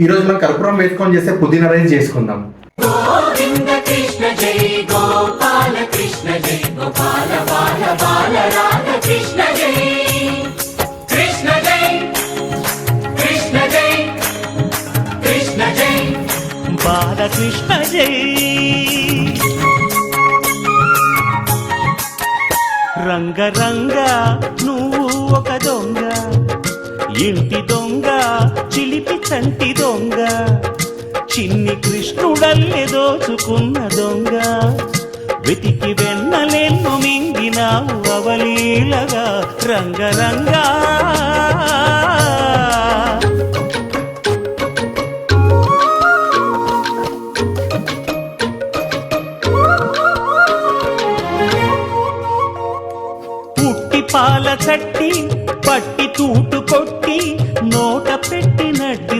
ఈ రోజు మనం కర్పూరం వేసుకొని చేస్తే పుదీనా రైస్ చేసుకుందాం. కృష్ణ జై గోపాల కృష్ణ జై గోపాల బాల బాల రాధ కృష్ణ జై కృష్ణ జై కృష్ణ జై కృష్ణ జై జై రంగ రంగ నువ్వు ఒక దొంగ ఇంటి దొంగ చిలిపి చంటి దొంగ చిన్ని కృష్ణుడల్లె దోచుకున్న దొంగ. వెతికి వెన్నలెన్ను మింగినావు అవలీలగా రంగరంగా. పుట్టి పాల చట్టి పట్టి తూటు కొట్టి నోట పెట్టినట్టి